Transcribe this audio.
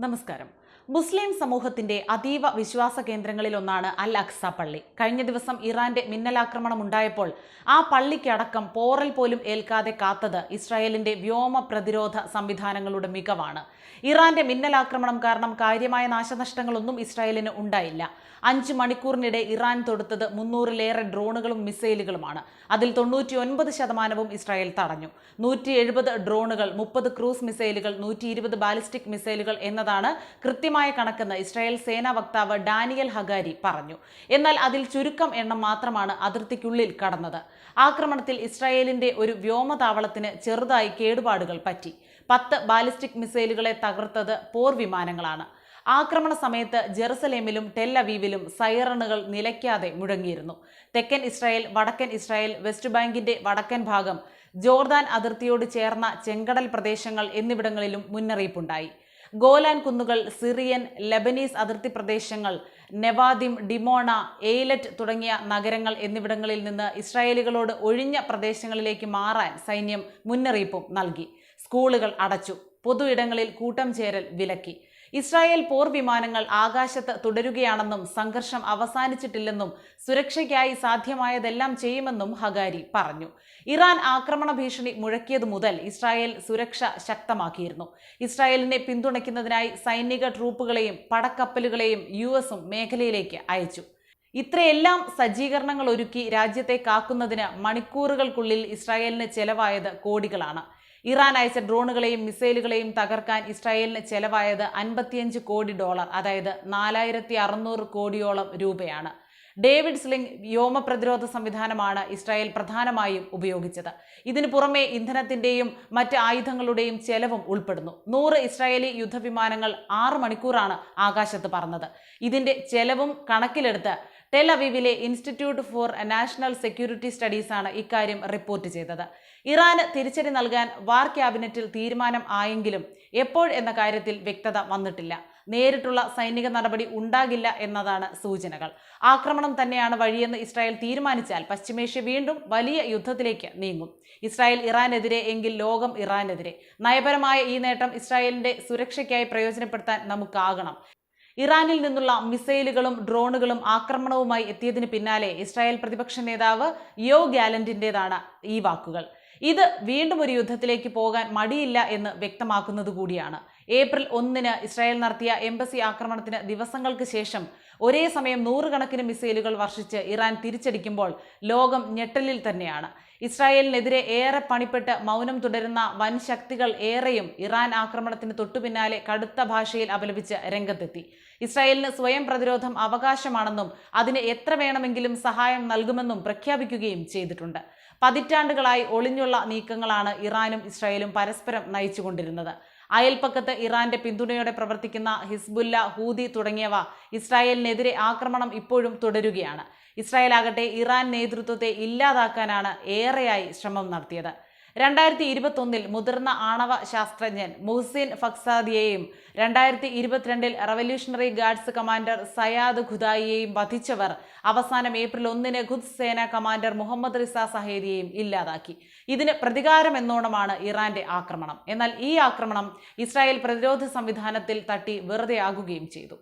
നമസ്കാരം. മുസ്ലിം സമൂഹത്തിന്റെ അതീവ വിശ്വാസ കേന്ദ്രങ്ങളിലൊന്നാണ് അൽ അക്സ പള്ളി. കഴിഞ്ഞ ദിവസം ഇറാന്റെ മിന്നലാക്രമണം ഉണ്ടായപ്പോൾ ആ പള്ളിക്കടക്കം പോറൽ പോലും ഏൽക്കാതെ കാത്തത് ഇസ്രായേലിന്റെ വ്യോമ പ്രതിരോധ സംവിധാനങ്ങളുടെ മികവാണ്. ഇറാന്റെ മിന്നലാക്രമണം കാരണം കാര്യമായ നാശനഷ്ടങ്ങളൊന്നും ഇസ്രായേലിന് ഉണ്ടായില്ല. അഞ്ച് മണിക്കൂറിനിടെ ഇറാൻ തൊടുത്തത് മുന്നൂറിലേറെ ഡ്രോണുകളും മിസൈലുകളുമാണ്. അതിൽ തൊണ്ണൂറ്റി ഒൻപത് ശതമാനവും ഇസ്രായേൽ തടഞ്ഞു. നൂറ്റി എഴുപത് ഡ്രോണുകൾ മുപ്പത് ക്രൂസ് മിസൈലുകൾ നൂറ്റി ഇരുപത് ബാലിസ്റ്റിക് മിസൈലുകൾ എന്നതാണ് കൃത്യമായ കണക്കെന്ന് ഇസ്രായേൽ സേനാ വക്താവ് ഡാനിയൽ ഹഗാരി പറഞ്ഞു. എന്നാൽ അതിൽ ചുരുക്കം എണ്ണം മാത്രമാണ് അതിർത്തിക്കുള്ളിൽ കടന്നത്. ആക്രമണത്തിൽ ഇസ്രായേലിന്റെ ഒരു വ്യോമതാവളത്തിന് ചെറുതായി കേടുപാടുകൾ പറ്റി. പത്ത് ബാലിസ്റ്റിക് മിസൈലുകളെ തകർത്തത് പോർ വിമാനങ്ങളാണ്. ആക്രമണ സമയത്ത് ജെറുസലേമിലും ടെൽ അവീവിലും സൈറണുകൾ നിലയ്ക്കാതെ മുഴങ്ങിയിരുന്നു. തെക്കൻ ഇസ്രായേൽ വടക്കൻ ഇസ്രായേൽ വെസ്റ്റ് ബാങ്കിന്റെ വടക്കൻ ഭാഗം ജോർദാൻ അതിർത്തിയോട് ചേർന്ന ചെങ്കടൽ പ്രദേശങ്ങൾ എന്നിവിടങ്ങളിലും മുന്നറിയിപ്പുണ്ടായി. ഗോലാൻ കുന്നുകൾ സിറിയൻ ലെബനീസ് അതിർത്തി പ്രദേശങ്ങൾ നെവാദിം ഡിമോണ എയ്ലറ്റ് തുടങ്ങിയ നഗരങ്ങൾ എന്നിവിടങ്ങളിൽ നിന്ന് ഇസ്രായേലികളോട് ഒഴിഞ്ഞ പ്രദേശങ്ങളിലേക്ക് മാറാൻ സൈന്യം മുന്നറിയിപ്പും നൽകി. സ്കൂളുകൾ അടച്ചു. പൊതു ഇടങ്ങളിൽ കൂട്ടം ചേരൽ വിലക്കി. ഇസ്രായേൽ പോർ വിമാനങ്ങൾ ആകാശത്ത് തുടരുകയാണെന്നും സംഘർഷം അവസാനിച്ചിട്ടില്ലെന്നും സുരക്ഷയ്ക്കായി സാധ്യമായതെല്ലാം ചെയ്യുമെന്നും ഹഗാരി പറഞ്ഞു. ഇറാൻ ആക്രമണ ഭീഷണി മുഴക്കിയതു മുതൽ ഇസ്രായേൽ സുരക്ഷ ശക്തമാക്കിയിരുന്നു. ഇസ്രായേലിനെ പിന്തുണയ്ക്കുന്നതിനായി സൈനിക ട്രൂപ്പുകളെയും പടക്കപ്പലുകളെയും യു എസും മേഖലയിലേക്ക് അയച്ചു. ഇത്രയെല്ലാം സജ്ജീകരണങ്ങൾ ഒരുക്കി രാജ്യത്തെ കാക്കുന്നതിന് മണിക്കൂറുകൾക്കുള്ളിൽ ഇസ്രായേലിന് ചെലവായത് കോടികളാണ്. ഇറാൻ അയച്ച ഡ്രോണുകളെയും മിസൈലുകളെയും തകർക്കാൻ ഇസ്രായേലിന് ചെലവായത് അൻപത്തിയഞ്ച് കോടി ഡോളർ അതായത് നാലായിരത്തി കോടിയോളം രൂപയാണ്. ഡേവിഡ് സ്ലിംഗ് വ്യോമ പ്രതിരോധ സംവിധാനമാണ് ഇസ്രായേൽ പ്രധാനമായും ഉപയോഗിച്ചത്. ഇതിനു പുറമെ ഇന്ധനത്തിന്റെയും മറ്റ് ആയുധങ്ങളുടെയും ചെലവും ഉൾപ്പെടുന്നു. നൂറ് ഇസ്രായേലി യുദ്ധവിമാനങ്ങൾ ആറ് മണിക്കൂറാണ് ആകാശത്ത് പറന്നത്. ഇതിന്റെ ചെലവും കണക്കിലെടുത്ത് ടെൽ അവീവിലെ ഇൻസ്റ്റിറ്റ്യൂട്ട് ഫോർ നാഷണൽ സെക്യൂരിറ്റി സ്റ്റഡീസാണ് ഇക്കാര്യം റിപ്പോർട്ട് ചെയ്തത്. ഇറാന് തിരിച്ചടി നൽകാൻ വാർ ക്യാബിനറ്റിൽ തീരുമാനം ആയെങ്കിലും എപ്പോൾ എന്ന കാര്യത്തിൽ വ്യക്തത വന്നിട്ടില്ല. നേരിട്ടുള്ള സൈനിക നടപടി ഉണ്ടാകില്ല എന്നതാണ് സൂചനകൾ. ആക്രമണം തന്നെയാണ് വഴിയെന്ന് ഇസ്രായേൽ തീരുമാനിച്ചാൽ പശ്ചിമേഷ്യ വീണ്ടും വലിയ യുദ്ധത്തിലേക്ക് നീങ്ങും. ഇസ്രായേൽ ഇറാനെതിരെ എങ്കിൽ ലോകം ഇറാനെതിരെ. നയപരമായ ഈ നേട്ടം ഇസ്രായേലിന്റെ സുരക്ഷയ്ക്കായി പ്രയോജനപ്പെടുത്താൻ നമുക്കാകണം. ഇറാനിൽ നിന്നുള്ള മിസൈലുകളും ഡ്രോണുകളും ആക്രമണവുമായി എത്തിയതിന് പിന്നാലെ ഇസ്രായേൽ പ്രതിപക്ഷ നേതാവ് യോ ഗാലന്റിന്റെതാണ് ഈ വാക്കുകൾ. ഇത് വീണ്ടും ഒരു യുദ്ധത്തിലേക്ക് പോകാൻ മടിയില്ല എന്ന് വ്യക്തമാക്കുന്നത് കൂടിയാണ്. ഏപ്രിൽ ഒന്നിന് ഇസ്രായേൽ നടത്തിയ എംബസി ആക്രമണത്തിന് ദിവസങ്ങൾക്ക് ശേഷം ഒരേ സമയം നൂറുകണക്കിന് മിസൈലുകൾ വർഷിച്ച് ഇറാൻ തിരിച്ചടിക്കുമ്പോൾ ലോകം ഞെട്ടലിൽ തന്നെയാണ്. ഇസ്രായേലിനെതിരെ ഏറെ പണിപ്പെട്ട് മൗനം തുടരുന്ന വൻ ശക്തികൾ ഏറെയും ഇറാൻ ആക്രമണത്തിന് തൊട്ടുപിന്നാലെ കടുത്ത ഭാഷയിൽ അപലപിച്ച് രംഗത്തെത്തി. ഇസ്രായേലിന് സ്വയം പ്രതിരോധം അവകാശമാണെന്നും അതിന് എത്ര വേണമെങ്കിലും സഹായം നൽകുമെന്നും പ്രഖ്യാപിക്കുകയും ചെയ്തിട്ടുണ്ട്. പതിറ്റാണ്ടുകളായി ഒളിഞ്ഞുള്ള നീക്കങ്ങളാണ് ഇറാനും ഇസ്രായേലും പരസ്പരം നയിച്ചുകൊണ്ടിരുന്നത്. അയൽപ്പക്കത്ത് ഇറാന്റെ പിന്തുണയോടെ പ്രവർത്തിക്കുന്ന ഹിസ്ബുല്ല ഹൂതി തുടങ്ങിയവ ഇസ്രായേലിനെതിരെ ആക്രമണം ഇപ്പോഴും തുടരുകയാണ്. ഇസ്രായേൽ ആകട്ടെ ഇറാൻ നേതൃത്വത്തെ ഇല്ലാതാക്കാനാണ് ഏറെയായി ശ്രമം നടത്തിയത്. രണ്ടായിരത്തി ഇരുപത്തൊന്നിൽ മുതിർന്ന ആണവ ശാസ്ത്രജ്ഞൻ മുഹ്സിൻ ഫക്സാദിയെയും രണ്ടായിരത്തി ഇരുപത്തിരണ്ടിൽ റവല്യൂഷണറി ഗാർഡ്സ് കമാൻഡർ സയാദ് ഖുദായിയെയും വധിച്ചവർ അവസാനം ഏപ്രിൽ ഒന്നിന് ഖുദ് സേന കമാൻഡർ മുഹമ്മദ് റിസ സഹേദിയെയും ഇല്ലാതാക്കി. ഇതിന് പ്രതികാരം എന്നോണമാണ് ഇറാന്റെ ആക്രമണം. എന്നാൽ ഈ ആക്രമണം ഇസ്രായേൽ പ്രതിരോധ സംവിധാനത്തിൽ തട്ടി വെറുതെ ആകുകയും ചെയ്തു.